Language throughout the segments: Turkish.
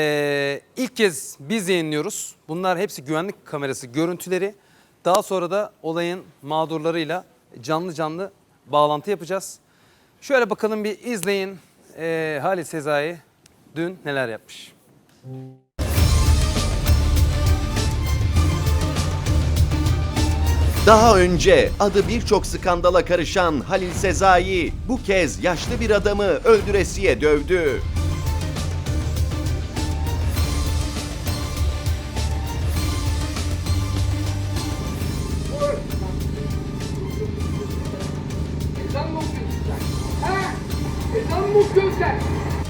Ee, ilk kez biz yayınlıyoruz. Bunlar hepsi güvenlik kamerası görüntüleri. Daha sonra da olayın mağdurlarıyla canlı canlı bağlantı yapacağız. Şöyle bakalım bir izleyin ee, Halit Sezai dün neler yapmış. Daha önce adı birçok skandala karışan Halil Sezai bu kez yaşlı bir adamı öldüresiye dövdü.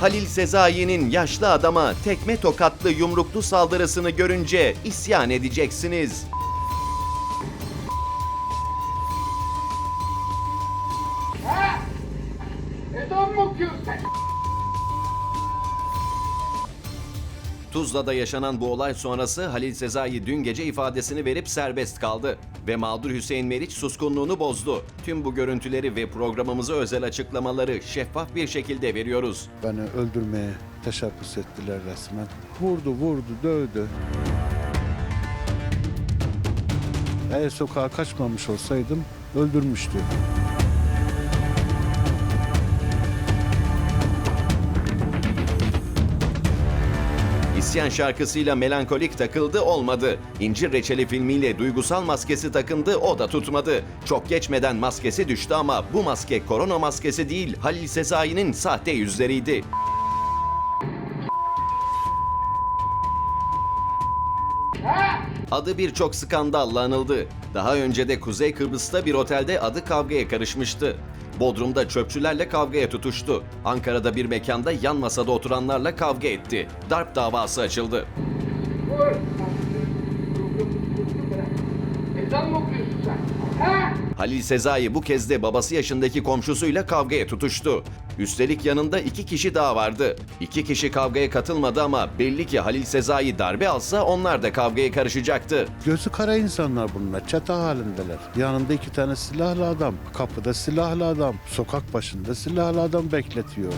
Halil Sezai'nin yaşlı adama tekme tokatlı yumruklu saldırısını görünce isyan edeceksiniz. Tuzla'da yaşanan bu olay sonrası Halil Sezai dün gece ifadesini verip serbest kaldı. Ve mağdur Hüseyin Meriç suskunluğunu bozdu. Tüm bu görüntüleri ve programımıza özel açıklamaları şeffaf bir şekilde veriyoruz. Beni öldürmeye teşebbüs ettiler resmen. Vurdu, vurdu, dövdü. Eğer sokağa kaçmamış olsaydım öldürmüştü. İsyan şarkısıyla melankolik takıldı olmadı. İncir Reçeli filmiyle duygusal maskesi takındı o da tutmadı. Çok geçmeden maskesi düştü ama bu maske korona maskesi değil Halil Sezai'nin sahte yüzleriydi. Adı birçok skandalla anıldı. Daha önce de Kuzey Kıbrıs'ta bir otelde adı kavgaya karışmıştı. Bodrum'da çöpçülerle kavgaya tutuştu. Ankara'da bir mekanda yan masada oturanlarla kavga etti. Darp davası açıldı. Vur. Ezan mı okuyorsun sen? Ha? Halil Sezai bu kez de babası yaşındaki komşusuyla kavgaya tutuştu. Üstelik yanında iki kişi daha vardı. İki kişi kavgaya katılmadı ama belli ki Halil Sezai darbe alsa onlar da kavgaya karışacaktı. Gözü kara insanlar bunlar, çete halindeler. Yanında iki tane silahlı adam, kapıda silahlı adam, sokak başında silahlı adam bekletiyor.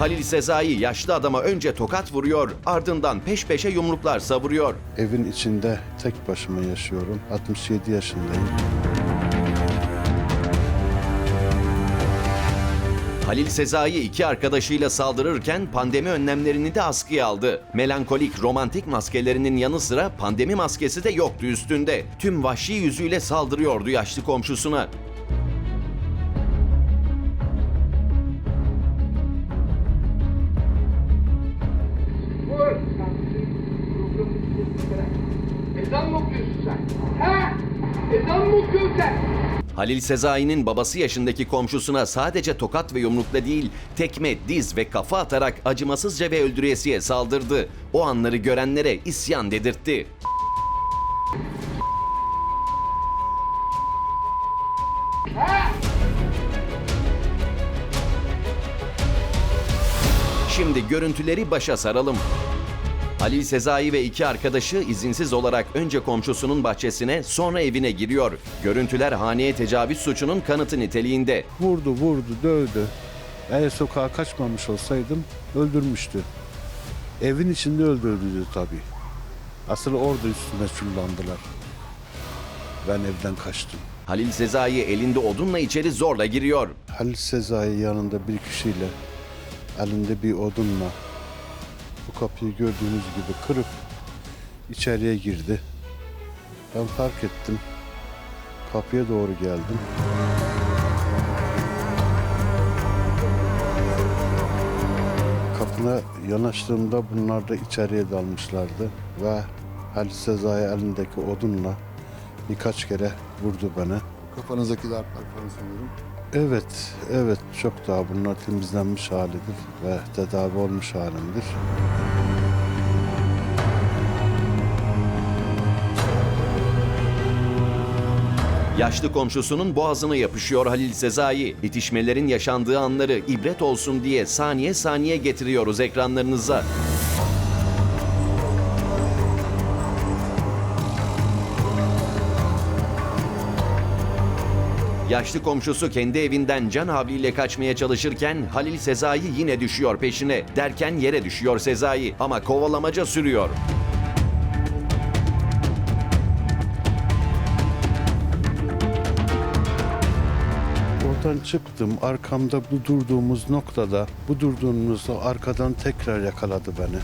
Halil Sezai yaşlı adama önce tokat vuruyor, ardından peş peşe yumruklar savuruyor. Evin içinde tek başıma yaşıyorum. 67 yaşındayım. Halil Sezai iki arkadaşıyla saldırırken pandemi önlemlerini de askıya aldı. Melankolik, romantik maskelerinin yanı sıra pandemi maskesi de yoktu üstünde. Tüm vahşi yüzüyle saldırıyordu yaşlı komşusuna. Ezan mı okuyorsun sen? Ha? Ezan mı okuyorsun sen? Halil Sezai'nin babası yaşındaki komşusuna sadece tokat ve yumrukla değil, tekme, diz ve kafa atarak acımasızca ve öldüresiye saldırdı. O anları görenlere isyan dedirtti. Şimdi görüntüleri başa saralım. Halil Sezai ve iki arkadaşı izinsiz olarak önce komşusunun bahçesine sonra evine giriyor. Görüntüler haneye tecavüz suçunun kanıtı niteliğinde. Vurdu, vurdu, dövdü. Eğer sokağa kaçmamış olsaydım öldürmüştü. Evin içinde öldürdüydü tabii. Asıl orada üstüme çullandılar. Ben evden kaçtım. Halil Sezai elinde odunla içeri zorla giriyor. Halil Sezai yanında bir kişiyle elinde bir odunla bu kapıyı gördüğünüz gibi kırıp içeriye girdi. Ben fark ettim. Kapıya doğru geldim. Kapına yanaştığımda bunlar da içeriye dalmışlardı ve Halil Sezai elindeki odunla birkaç kere vurdu beni. Kafanızdaki darplar falan sanıyorum. Evet, evet çok daha bunlar temizlenmiş halidir ve tedavi olmuş halimdir. Yaşlı komşusunun boğazına yapışıyor Halil Sezai. İtişmelerin yaşandığı anları ibret olsun diye saniye saniye getiriyoruz ekranlarınıza. Yaşlı komşusu kendi evinden can havliyle kaçmaya çalışırken Halil Sezai yine düşüyor peşine. Derken yere düşüyor Sezai ama kovalamaca sürüyor. Oradan çıktım. Arkamda bu durduğumuz noktada, bu durduğumuz arkadan tekrar yakaladı beni.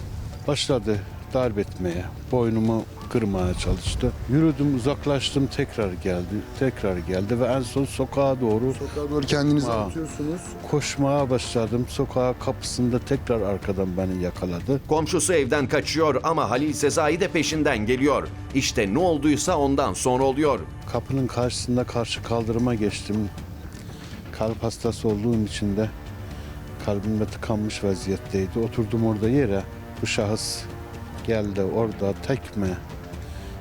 Başladı darp etmeye. Boynumu kırmaya çalıştı. Yürüdüm, uzaklaştım, tekrar geldi. Tekrar geldi ve en son sokağa doğru Sokağa doğru kendinizi atıyorsunuz. koşmaya başladım. Sokağın kapısında tekrar arkadan beni yakaladı. Komşusu evden kaçıyor ama Halil Sezai de peşinden geliyor. İşte ne olduysa ondan sonra oluyor. Kapının karşısında karşı kaldırıma geçtim. Kalp hastası olduğum için de kalbimde tıkanmış vaziyetteydi. Oturdum orada yere. Bu şahıs geldi orada tekme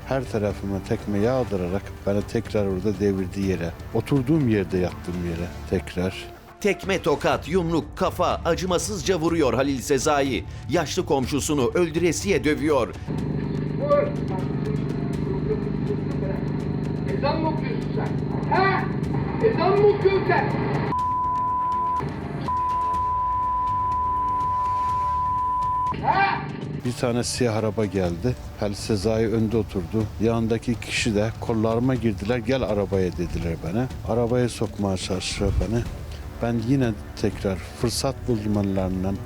her tarafıma tekme yağdırarak beni tekrar orada devirdi yere. Oturduğum yerde yattım yere tekrar. Tekme tokat, yumruk, kafa acımasızca vuruyor Halil Sezai. Yaşlı komşusunu öldüresiye dövüyor. Vur. Ezan mı okuyorsun sen? Ha? Ezan mı okuyorsun sen? Bir tane siyah araba geldi. Halil Sezai önde oturdu. Yanındaki kişi de kollarıma girdiler. Gel arabaya dediler bana. Arabaya sokmaya çalıştılar beni. Ben yine tekrar fırsat buldum.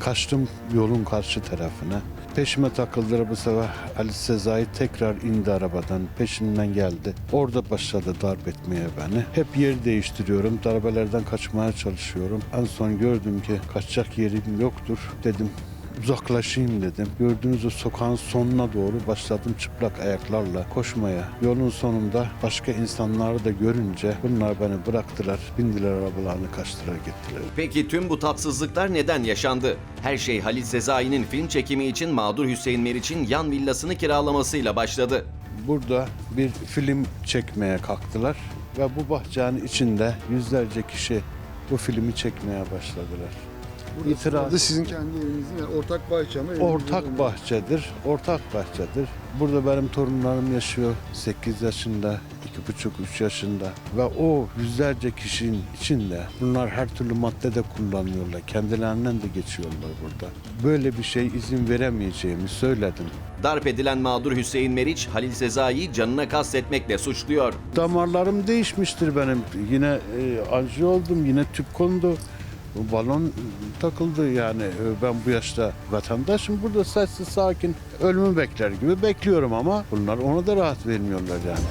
Kaçtım yolun karşı tarafına. Peşime takıldılar bu sefer. Ali Sezai tekrar indi arabadan. Peşimden geldi. Orada başladı darp etmeye beni. Hep yer değiştiriyorum. Darbelerden kaçmaya çalışıyorum. En son gördüm ki kaçacak yerim yoktur. Dedim uzaklaşayım dedim. Gördüğünüz o sokağın sonuna doğru başladım çıplak ayaklarla koşmaya. Yolun sonunda başka insanları da görünce bunlar beni bıraktılar. Bindiler arabalarını kaçtılar gittiler. Peki tüm bu tatsızlıklar neden yaşandı? Her şey Halil Sezai'nin film çekimi için mağdur Hüseyin Meriç'in yan villasını kiralamasıyla başladı. Burada bir film çekmeye kalktılar ve bu bahçenin içinde yüzlerce kişi bu filmi çekmeye başladılar. İtiraz. Burada sizin kendi evinizin yani ortak bahçe ama evinizin Ortak bahçedir, ortak bahçedir. Burada benim torunlarım yaşıyor. 8 yaşında, 2,5-3 yaşında. Ve o yüzlerce kişinin içinde bunlar her türlü madde de kullanıyorlar. Kendilerinden de geçiyorlar burada. Böyle bir şey izin veremeyeceğimi söyledim. Darp edilen mağdur Hüseyin Meriç, Halil Sezai'yi canına kastetmekle suçluyor. Damarlarım değişmiştir benim. Yine e, anjiyo oldum, yine tüp kondu. Balon takıldı yani E, ben bu yaşta vatandaşım burada sessiz sakin ölümü bekler gibi bekliyorum ama bunlar ona da rahat vermiyorlar yani.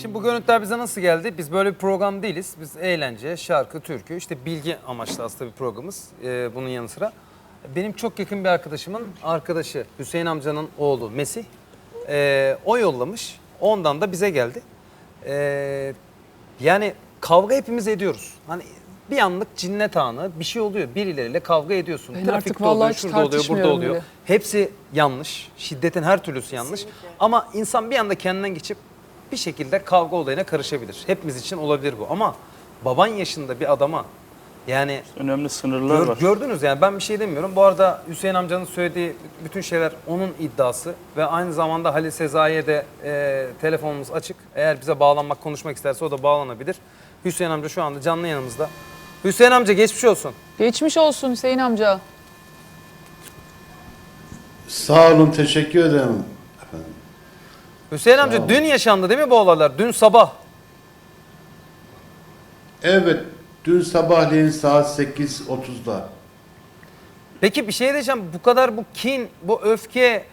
Şimdi bu görüntüler bize nasıl geldi? Biz böyle bir program değiliz. Biz eğlence, şarkı, türkü, işte bilgi amaçlı aslında bir programımız ee, bunun yanı sıra. Benim çok yakın bir arkadaşımın arkadaşı Hüseyin amcanın oğlu Mesih. ee, o yollamış. Ondan da bize geldi. Ee, yani kavga hepimiz ediyoruz. Hani bir anlık cinnet anı bir şey oluyor. Birileriyle kavga ediyorsun. Ben Trafikte artık oluyor, şurada oluyor, burada oluyor. bile. Hepsi yanlış. Şiddetin her türlüsü yanlış. Ama insan bir anda kendinden geçip bir şekilde kavga olayına karışabilir. Hepimiz için olabilir bu. Ama baban yaşında bir adama yani Önemli sınırlar gör- var. gördünüz yani ben bir şey demiyorum. Bu arada Hüseyin amcanın söylediği bütün şeyler onun iddiası ve aynı zamanda Halil Sezai'ye de e, telefonumuz açık. Eğer bize bağlanmak, konuşmak isterse o da bağlanabilir. Hüseyin amca şu anda canlı yanımızda. Hüseyin amca geçmiş olsun. Geçmiş olsun Hüseyin amca. Sağ olun teşekkür ederim. Hüseyin amca dün yaşandı değil mi bu olaylar? Dün sabah. Evet dün sabahleyin saat 8.30'da Peki bir şey diyeceğim. Bu kadar bu kin, bu öfke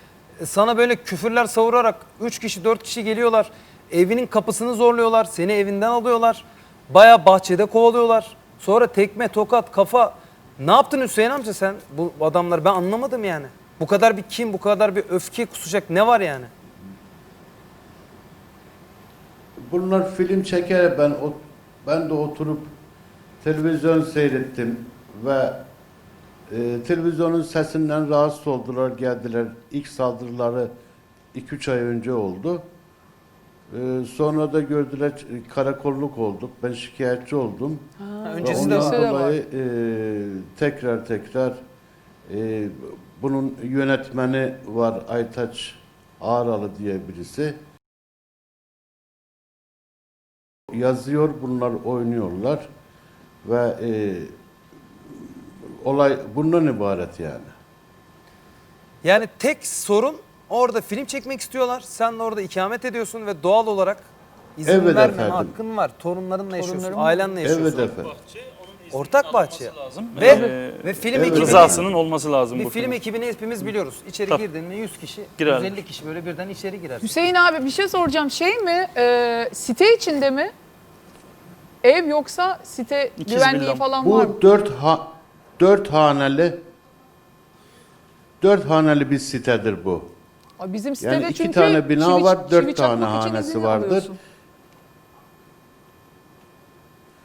sana böyle küfürler savurarak 3 kişi 4 kişi geliyorlar. Evinin kapısını zorluyorlar. Seni evinden alıyorlar. Baya bahçede kovalıyorlar. Sonra tekme, tokat, kafa. Ne yaptın Hüseyin amca sen? Bu adamlar ben anlamadım yani. Bu kadar bir kin, bu kadar bir öfke kusacak ne var yani? Bunlar film çeker ben o ben de oturup televizyon seyrettim ve e, televizyonun sesinden rahatsız oldular geldiler. İlk saldırıları 2-3 ay önce oldu. E, sonra da gördüler karakolluk olduk. Ben şikayetçi oldum. Ha, Ve öncesi de ondan de var. dolayı e, tekrar tekrar e, bunun yönetmeni var Aytaç Ağralı diye birisi. Yazıyor, bunlar oynuyorlar ve e, olay bundan ibaret yani. Yani tek sorun orada film çekmek istiyorlar. Sen de orada ikamet ediyorsun ve doğal olarak izin Evet vermeme efendim. hakkın var. Torunlarınla yaşıyorsun, ailenle yaşıyorsun. Evet efendim. Ortak bahçe. lazım. Ve, Ee, ve film evet. ekibi rızasının olması lazım bir bu film filmin. ekibini hepimiz biliyoruz. İçeri Tabii. girdin mi 100 kişi, Girer. 150 kişi böyle birden içeri girer. Hüseyin abi bir şey soracağım. Şey mi? e, site içinde mi? Ev yoksa site İkiz güvenliği villam. falan var mı? Bu dört ha dört haneli dört haneli bir sitedir bu. Aa, Bizim sitede Yani iki çünkü tane bina çivi- var, dört çivi tane çakmak için hanesi izin vardır. alıyorsun.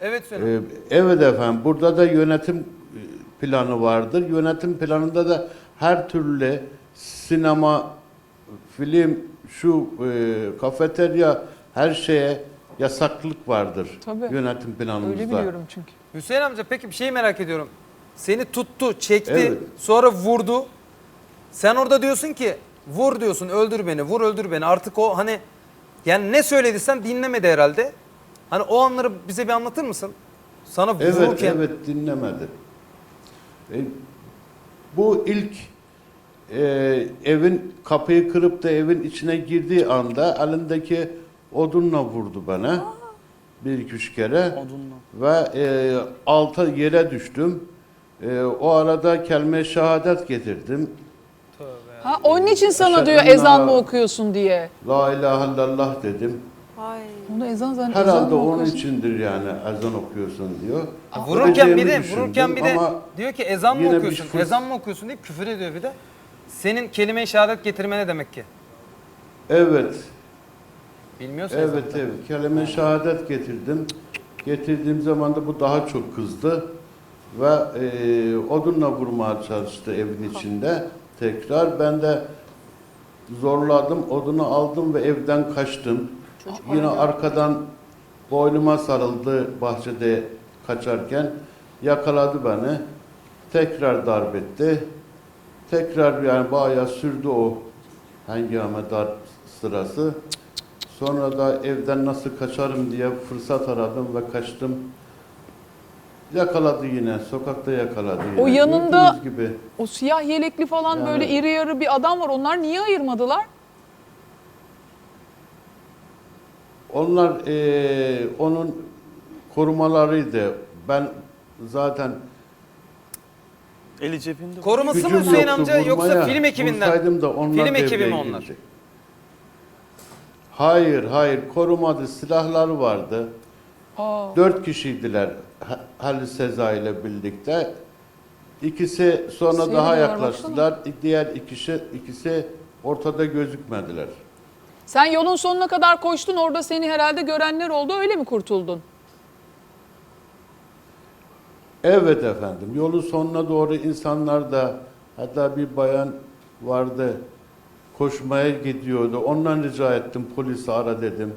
Evet Hüseyin. Ee, evet efendim burada da yönetim e, planı vardır. Yönetim planında da her türlü sinema, film, şu e, kafeterya her şeye yasaklık vardır. Tabii. Yönetim planımızda. Öyle biliyorum çünkü. Hüseyin amca peki bir şey merak ediyorum. Seni tuttu, çekti, Evet. sonra vurdu. Sen orada diyorsun ki vur diyorsun, öldür beni, vur öldür beni. Artık o hani yani ne söylediysen dinlemedi herhalde. Hani o anları bize bir anlatır mısın? Sana Evet, vururken evet dinlemedi. E, bu ilk e, evin kapıyı kırıp da evin içine girdiği anda elindeki odunla vurdu bana. Bir iki üç kere. Odunla. Ve e, alta yere düştüm. E, o arada kelime şehadet getirdim. Ha onun için sana Aşağı- diyor ezan mı okuyorsun diye. La ilahe illallah dedim. Onu ezan zannediyor. Herhalde onun içindir yani ezan okuyorsun diyor. vururken bir de vururken bir de diyor ki ezan mı okuyorsun? fırs- Ezan mı okuyorsun deyip küfür ediyor bir de. Senin kelime-i şehadet getirme ne demek ki? Evet. Bilmiyorsun Evet ezan. evet. Kelime şehadet getirdim. Getirdiğim zaman da bu daha çok kızdı. Ve e, odunla vurmaya çalıştı evin içinde. Tekrar ben de zorladım. Odunu aldım ve evden kaçtım. Yine arkadan boynuma sarıldı bahçede kaçarken. Yakaladı beni. Tekrar darp etti. Tekrar yani bayağı sürdü o hengame darp sırası. Sonra da evden nasıl kaçarım diye fırsat aradım ve kaçtım. Yakaladı yine, sokakta yakaladı yine. O yanında- Gördüğünüz gibi. O siyah yelekli falan Yani- böyle iri yarı bir adam var. Onlar niye ayırmadılar? Onlar eee, onun korumalarıydı. Ben zaten Eli cebinde. Koruması mı gücüm Hüseyin yoktu amca yoksa film ekibinden? Vursaydım da onlar Film ekibi mi onlar? girecek. Hayır, hayır korumadı. Silahları vardı. Aa, Dört kişiydiler Ha- Halis Seza ile birlikte. İkisi sonra daha yaklaştılar. Diğer ikisi, ikisi ortada gözükmediler. sen yolun sonuna kadar koştun. Orada seni herhalde görenler oldu. Öyle mi kurtuldun? Evet efendim. Yolun sonuna doğru insanlar da hatta bir bayan vardı koşmaya gidiyordu. Ondan rica ettim polisi ara dedim.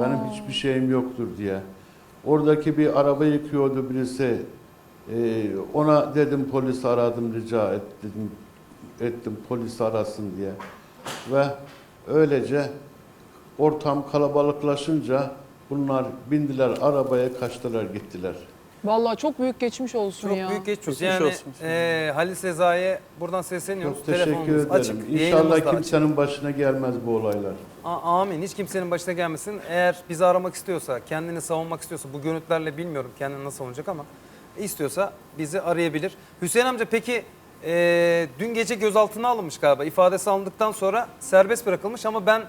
Benim hiçbir şeyim yoktur diye. Oradaki bir araba yıkıyordu birisi. Ee, ona dedim polis aradım rica ettim ettim polis arasın diye. Ve öylece ortam kalabalıklaşınca bunlar bindiler arabaya kaçtılar gittiler. Vallahi çok büyük geçmiş olsun Çok ya. büyük geçmiş. Geçmiş Yani olsun. e, Halil Sezai'ye buradan sesleniyoruz. Çok teşekkür Telefonumuz ederim. açık. yayınımız İnşallah da açık. kimsenin başına gelmez bu olaylar. A- amin. Hiç kimsenin başına gelmesin. Eğer bizi aramak istiyorsa, kendini savunmak istiyorsa, bu görüntülerle bilmiyorum kendini nasıl savunacak ama istiyorsa bizi arayabilir. Hüseyin amca peki e, dün gece gözaltına alınmış galiba. İfadesi alındıktan sonra serbest bırakılmış ama ben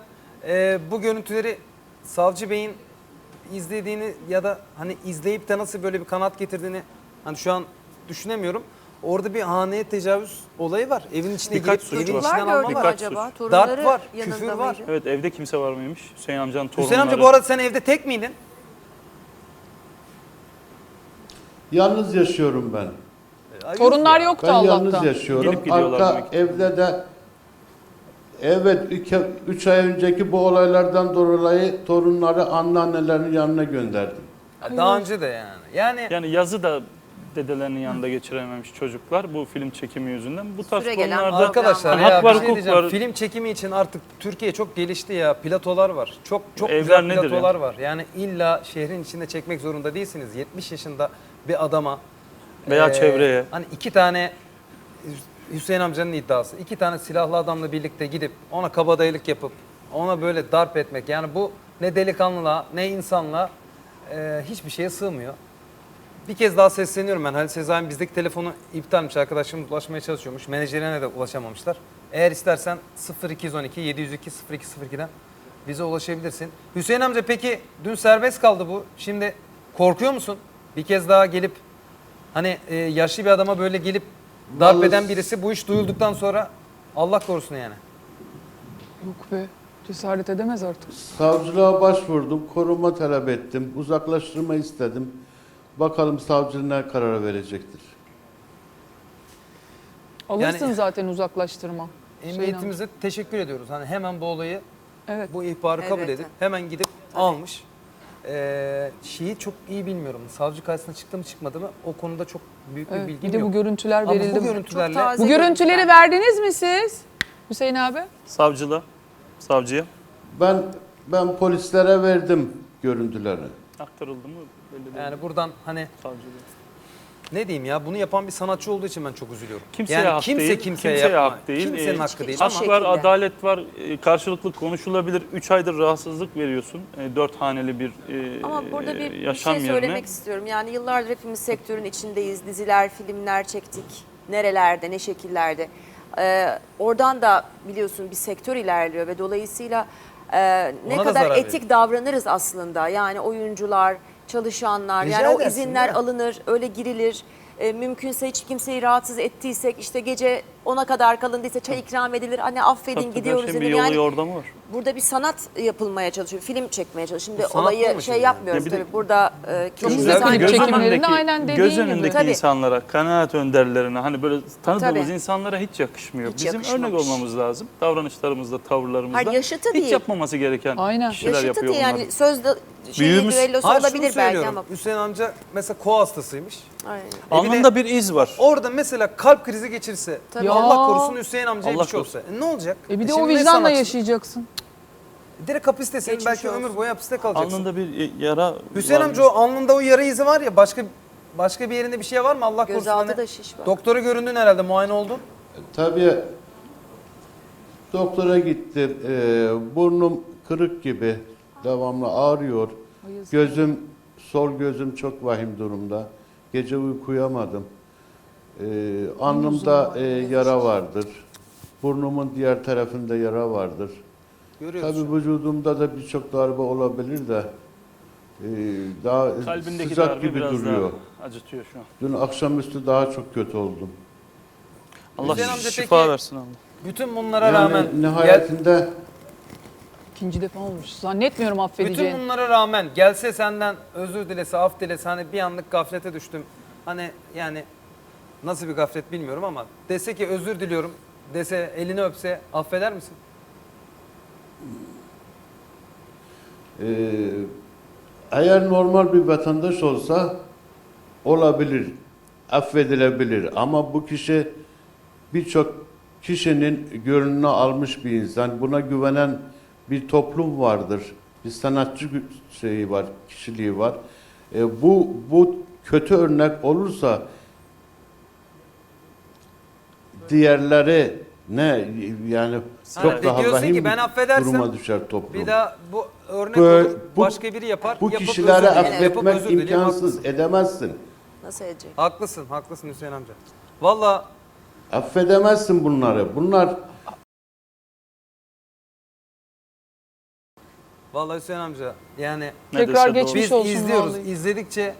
e, bu görüntüleri Savcı Bey'in izlediğini ya da hani izleyip de nasıl böyle bir kanat getirdiğini hani şu an düşünemiyorum. Orada bir haneye tecavüz olayı var. Evin içine Birkaç girip suç evin var. içinden alma var. Birkaç acaba? suç. Torunları Darp var, yanında küfür var. mıydı? Evet evde kimse var mıymış? Hüseyin amcanın torunları. Hüseyin amca bu arada sen evde tek miydin? Yalnız yaşıyorum ben. Torunlar yoktu Ben yalnız Allah'tan. yaşıyorum. Gelip gidiyorlar Arka demek ki. evde de evet 3 ay önceki bu olaylardan dolayı torunları anneannelerinin yanına gönderdim. Daha önce de yani. Yani Yani yazı da dedelerinin yanında geçirememiş çocuklar bu film çekimi yüzünden. Bu tarz Süre gelen konularda Arkadaşlar Hak ya var, bir şey hukuk diyeceğim. var. Film çekimi için artık Türkiye çok gelişti ya. Platolar var. Çok çok Evler güzel nedir platolar var. Yani illa şehrin içinde çekmek zorunda değilsiniz. 70 yaşında bir adama Veya çevreye. Hani iki tane Hüseyin amcanın iddiası. iki tane silahlı adamla birlikte gidip ona kabadayılık yapıp ona böyle darp etmek. Yani bu ne delikanlılığa ne insanlığa eee, hiçbir şeye sığmıyor. Bir kez daha sesleniyorum ben. Halil Sezai'nin bizdeki telefonu iptalmiş. Arkadaşlarımız ulaşmaya çalışıyormuş. Menajerine de ulaşamamışlar. Eğer istersen 0212 702 0202'den bize ulaşabilirsin. Hüseyin amca peki dün serbest kaldı bu. Şimdi korkuyor musun? Bir kez daha gelip hani e, yaşlı bir adama böyle gelip darp Vallahi- eden birisi bu iş duyulduktan sonra Allah korusun yani. Yok be. Cesaret edemez artık. Savcılığa başvurdum, koruma talep ettim, uzaklaştırma istedim. Bakalım savcı ne karar verecektir. Alırsın Yani- zaten uzaklaştırma. Emniyetimize teşekkür ediyoruz. Hani hemen bu olayı Evet. bu ihbarı kabul Evet. edip hemen gidip almış. Ee, şeyi çok iyi bilmiyorum. Savcı karşısına çıktı mı çıkmadı mı o konuda çok büyük bir evet. bilgim Bir de yok. bu görüntüler Ama verildi. bu mi? görüntülerle Çok taze Bu görüntüleri görüntüler. verdiniz mi siz? Hüseyin abi? savcıla, savcıya Ben ben polislere verdim görüntüleri. aktarıldı mı belli değil. yani buradan hani savcılığa. Ne diyeyim ya bunu yapan bir sanatçı olduğu için ben çok üzülüyorum. Kimseye yani hak kimse değil. kimseye, kimseye yapma. hak değil. Kimsenin Ee, hakkı değil ama şey- Hak var, şekilde. adalet var, e, karşılıklı konuşulabilir. 3 aydır rahatsızlık veriyorsun. E, Dört haneli bir e, Ama burada bir, bir yaşam şey yerine. söylemek istiyorum. Yani yıllardır hepimiz sektörün içindeyiz. Diziler, filmler çektik. Nerelerde, ne şekillerde. Ee, oradan da biliyorsun bir sektör ilerliyor ve dolayısıyla e, ne Ona da kadar zarar etik veriyor. davranırız aslında. Yani oyuncular, çalışanlar. Rica yani o edersin izinler yani. alınır, öyle girilir. E, mümkünse hiç kimseyi rahatsız ettiysek işte gece 10'a kadar kalındıysa çay ikram edilir. Hani affedin her gidiyoruz yolu Yani yordamı var. burada bir sanat yapılmaya çalışıyor, film çekmeye çalışıyor. Şimdi Bu sanat olayı şey şimdi? yapmıyoruz Ya bir de- tabii. Burada e, kimse güzel bir sanki- göz çekimlerinde aynen dediğin göz gibi. önündeki Tabii. insanlara, kanaat önderlerine, hani böyle tanıdığımız Tabii. insanlara hiç yakışmıyor. Hiç Bizim yakışmamış. örnek olmamız lazım. Davranışlarımızda, tavırlarımızda. Hayır, yaşıtı hiç değil. yapmaması gereken Aynen. kişiler Yaşıtı yapıyor yani sözde şey Büyüğümüz- düellosu Hayır şunu olabilir belki söylüyorum. ama. Hüseyin amca mesela ko hastasıymış. Aynen. Alnında bir iz var. Orada mesela kalp krizi geçirse Tabii. Ya. Allah korusun Hüseyin amcaya Allah bir şey olsa. E ne olacak? E bir de şimdi o ne vicdanla sanatçı? yaşayacaksın. Direkt hapistesin Geçmiş belki olsun. ömür boyu hapiste kalacaksın. Alnında bir yara Hüseyin var. amca o alnında o yara izi var ya başka başka bir yerinde bir şey var mı Allah korusun? Gözaltı hani? da şiş var. Doktora göründün herhalde muayene oldun. Tabii doktora gittim. Ee, burnum kırık gibi devamlı ağrıyor. Gözüm, sol gözüm çok vahim durumda. Gece uyuyamadım. Ee, alnımda e, yara vardır. Burnumun diğer tarafında yara vardır. Görüyorsun. Tabii vücudumda da birçok darbe olabilir de e, daha Kalbindeki sıcak darbe gibi biraz duruyor. daha acıtıyor şu an. Dün akşamüstü daha çok kötü oldum. Allah Hüseyin amca şifa peki- versin Allah. Bütün bunlara Yani rağmen gel, nihayetinde İkinci defa olmuş. Zannetmiyorum bütün affedeceğini. bunlara rağmen gelse senden özür dilese, af dilese hani bir anlık gaflete düştüm. Hani yani nasıl bir gaflet bilmiyorum ama dese ki özür diliyorum dese elini öpse affeder misin? Ee, eğer normal bir vatandaş olsa olabilir, affedilebilir. Ama bu kişi birçok kişinin gönlünü almış bir insan. Buna güvenen bir toplum vardır. Bir sanatçı şeyi var, kişiliği var. Ee, bu bu kötü örnek olursa diğerleri ne yani çok daha diyorsun ki vahim ben duruma düşer toplum. Bir daha bu örnek Bu- olur bu- başka biri yapar. Bu yapıp yapıp affetmek özür imkansız, haklısın. edemezsin. Nasıl edecek? Haklısın, haklısın Hüseyin amca. Valla Affedemezsin bunları. Bunlar Vallahi Hüseyin amca yani Ne Tekrar dese geçmiş biz olsun izliyoruz. vallahi. izledikçe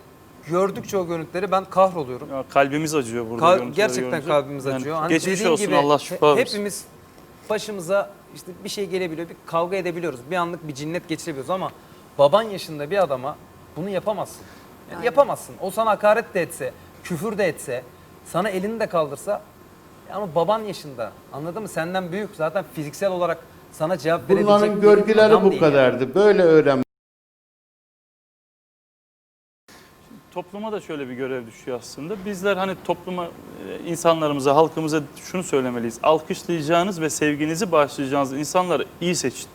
gördükçe o görüntüleri ben kahroluyorum. Ya kalbimiz acıyor burada. Kal- görüntüleri gerçekten görünce. kalbimiz Yani acıyor. Hani geçmiş dediğim olsun gibi Allah he- şifa versin. hepimiz başımıza işte bir şey gelebiliyor, bir kavga edebiliyoruz. Bir anlık bir cinnet geçirebiliyoruz ama baban yaşında bir adama bunu yapamazsın. Yani yapamazsın. O sana hakaret de etse, küfür de etse, sana elini de kaldırsa ama baban yaşında. Anladın mı? Senden büyük. Zaten fiziksel olarak sana cevap verebilecek bunların bir görgüleri adam bu değil. kadardı. Böyle öğren. topluma da şöyle bir görev düşüyor aslında. Bizler hani topluma, e, insanlarımıza, halkımıza şunu söylemeliyiz. Alkışlayacağınız ve sevginizi bağışlayacağınız insanları iyi seçin.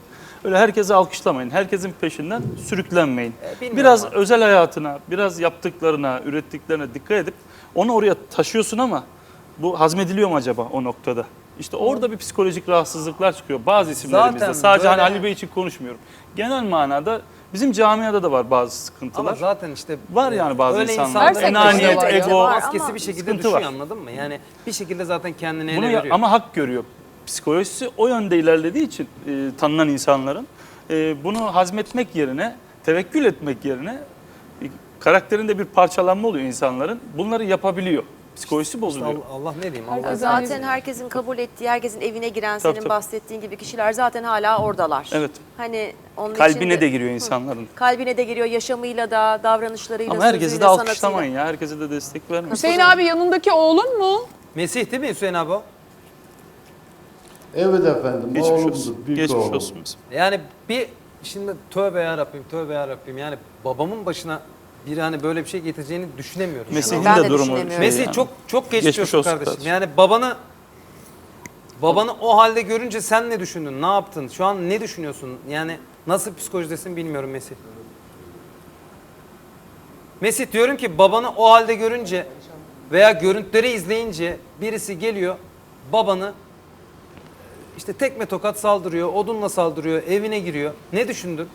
Öyle herkese alkışlamayın. Herkesin peşinden sürüklenmeyin. bilmiyorum biraz abi. özel hayatına, biraz yaptıklarına, ürettiklerine dikkat edip onu oraya taşıyorsun ama bu hazmediliyor mu acaba o noktada? İşte orada bir psikolojik rahatsızlıklar çıkıyor bazı isimlerimizde. Zaten Sadece hani böyle- Ali Bey için konuşmuyorum. Genel manada bizim camiada da var bazı sıkıntılar. Ama zaten işte Var yani bazı öyle insanlar. insanlar Her Enaniyet, var ya. ego. Maskesi bir şekilde sıkıntı düşüyor var. anladın mı? Yani bir şekilde zaten kendini Bunu ele ya- veriyor. ama hak görüyor. Psikolojisi o yönde ilerlediği için e, tanınan insanların e, bunu hazmetmek yerine, tevekkül etmek yerine e, karakterinde bir parçalanma oluyor insanların. Bunları yapabiliyor. Psikolojisi bozuluyor. Allah, Allah ne diyeyim Allah. Herkes- Zaten herkesin kabul ettiği, herkesin evine giren Tabii, senin tabii. bahsettiğin gibi kişiler zaten hala oradalar. Evet. Hani onun Kalbine için de giriyor insanların. Kalbine de giriyor yaşamıyla da, davranışlarıyla, Ama herkesi de sözüyle, sanatıyla. alkışlamayın ya. Herkese de destek vermeyin. Hüseyin abi yanındaki oğlun mu? Mesih değil mi Hüseyin abi o? Evet efendim. Geçmiş oğlumdur, olsun. büyük Geçmiş oğlum. olsun. bizim. Yani bir şimdi tövbe ya Rabbim, tövbe ya Rabbim. Yani babamın başına biri hani böyle bir şey getireceğini düşünemiyorum. Mesih'in Ben de de durumu düşünemiyorum. Mesih yani. çok çok geçmiş, Geçmiş olsun kardeşim. kardeşim. Yani babanı babanı o halde görünce sen ne düşündün? Ne yaptın? Şu an ne düşünüyorsun? Yani nasıl psikolojidesin bilmiyorum Mesih. Mesih diyorum ki babanı o halde görünce veya görüntüleri izleyince birisi geliyor babanı işte tekme tokat saldırıyor, odunla saldırıyor, evine giriyor. Ne düşündün?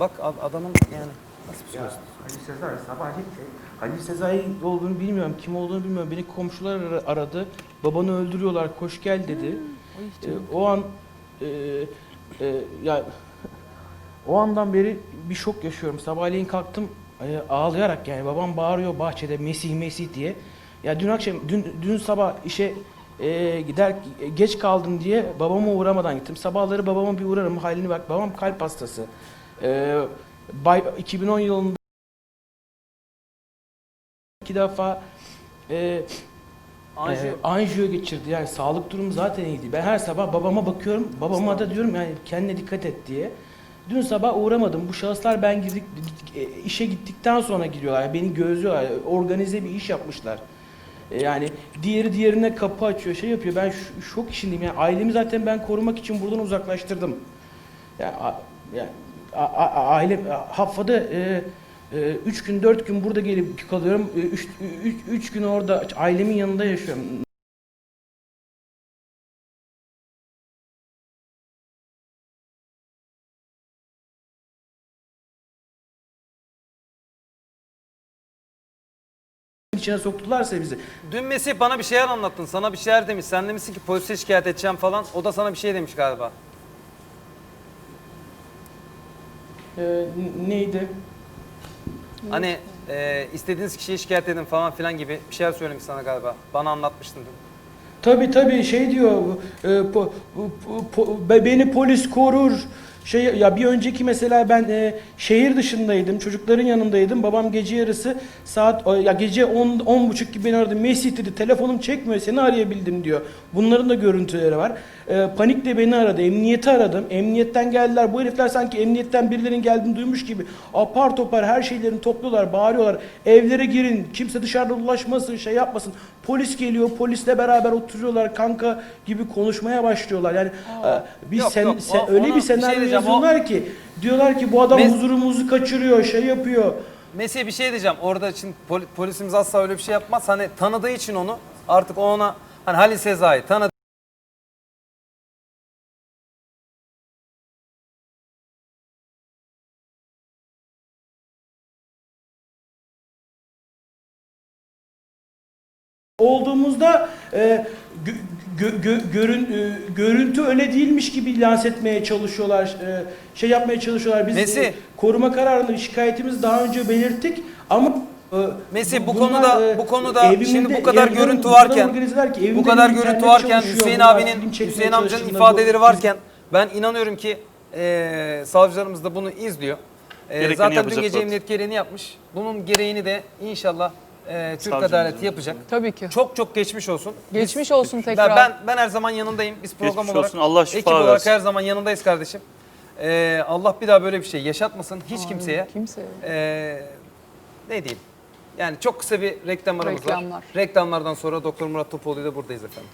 Bak ad- adamın yani nasıl? Halil Sezai sabahleyin Halil Sezai olduğunu bilmiyorum, kim olduğunu bilmiyorum. Beni komşular ar- aradı. Babanı öldürüyorlar, koş gel dedi. Ee, o an e, e, ya o andan beri bir şok yaşıyorum. Sabahleyin kalktım e, ağlayarak yani babam bağırıyor bahçede Mesih Mesih diye. Ya dün akşam dün dün sabah işe e, gider geç kaldım diye babama uğramadan gittim. Sabahları babama bir uğrarım halini bak. Babam kalp hastası. E, 2010 yılında iki defa e, Anjiyo. e, anjiyo geçirdi. Yani sağlık durumu zaten iyiydi. Ben her sabah babama bakıyorum. Babama da diyorum yani kendine dikkat et diye. Dün sabah uğramadım. Bu şahıslar ben girdik e, işe gittikten sonra giriyorlar. Yani beni gözlüyorlar. Organize bir iş yapmışlar. E, Yani diğeri diğerine kapı açıyor, şey yapıyor. Ben şok içindeyim. Yani ailemi zaten ben korumak için buradan uzaklaştırdım. Yani, yani aile haftada e, e, üç gün dört gün burada gelip kalıyorum. E, Üç, üç, üç gün orada ailemin yanında yaşıyorum. içine soktularsa bizi. Dün Mesih bana bir şeyler anlattın. Sana bir şeyler demiş. Sen demişsin ki polise şikayet edeceğim falan. O da sana bir şey demiş galiba. E, neydi? Hani e, istediğiniz kişiye şikayet edin falan filan gibi bir şeyler söylemiş sana galiba. Bana anlatmıştın dün. Tabi tabi şey diyor e, po- po- po- be- beni polis korur. Şey ya bir önceki mesela ben e, şehir dışındaydım. Çocukların yanındaydım. Babam gece yarısı saat ya gece 10 10 buçuk gibi beni aradı. Mesih dedi telefonum çekmiyor. Seni arayabildim diyor. Bunların da görüntüleri var. E, panikle beni aradı. Emniyeti aradım. Emniyetten geldiler. Bu herifler sanki emniyetten birilerinin geldiğini duymuş gibi apar topar her şeylerini topluyorlar, bağırıyorlar. Evlere girin. Kimse dışarıda dolaşmasın, şey yapmasın. Polis geliyor. Polisle beraber oturuyorlar. Kanka gibi konuşmaya başlıyorlar. Yani e, bir Yok, sen, yok. sen- O- öyle bir bir şey diyeceğim. O- yazıyorlar ki diyorlar ki bu adam Mes- huzurumuzu kaçırıyor, şey yapıyor. Mesih bir şey diyeceğim. Orada için poli- polisimiz asla öyle bir şey yapmaz. Hani tanıdığı için onu artık ona hani Halil Sezai tanıdı. olduğumuzda e, gö- gö- gö- görün, e, görüntü öyle değilmiş gibi lanse etmeye çalışıyorlar. e, şey yapmaya çalışıyorlar. Biz Mesih. e, koruma kararını şikayetimizi daha önce belirttik ama e, Mesih, bu bunlar, konuda- e, bu konuda evimde- şimdi bu kadar evimde görüntü varken- ki, Bu kadar görüntü varken Hüseyin abinin, Hüseyin amcanın ifadeleri Bu- varken ben inanıyorum ki e, savcılarımız da bunu izliyor. E, zaten dün gece emniyet gereğini yapmış. Bunun gereğini de inşallah e, Türk Adaleti yapacak. Tabii ki. Çok çok geçmiş olsun. Geçmiş olsun Ben, tekrar. ben ben her zaman yanındayım. Biz program Geçmiş olarak olsun, Allah şifa ekip olarak versin. her zaman yanındayız kardeşim. Ee, Allah bir daha böyle bir şey yaşatmasın hiç kimseye. Kimse. Ee, ne diyeyim? Yani çok kısa bir reklam aramız var. Reklamlar. Reklamlardan sonra Doktor Murat Topoğlu ile buradayız efendim.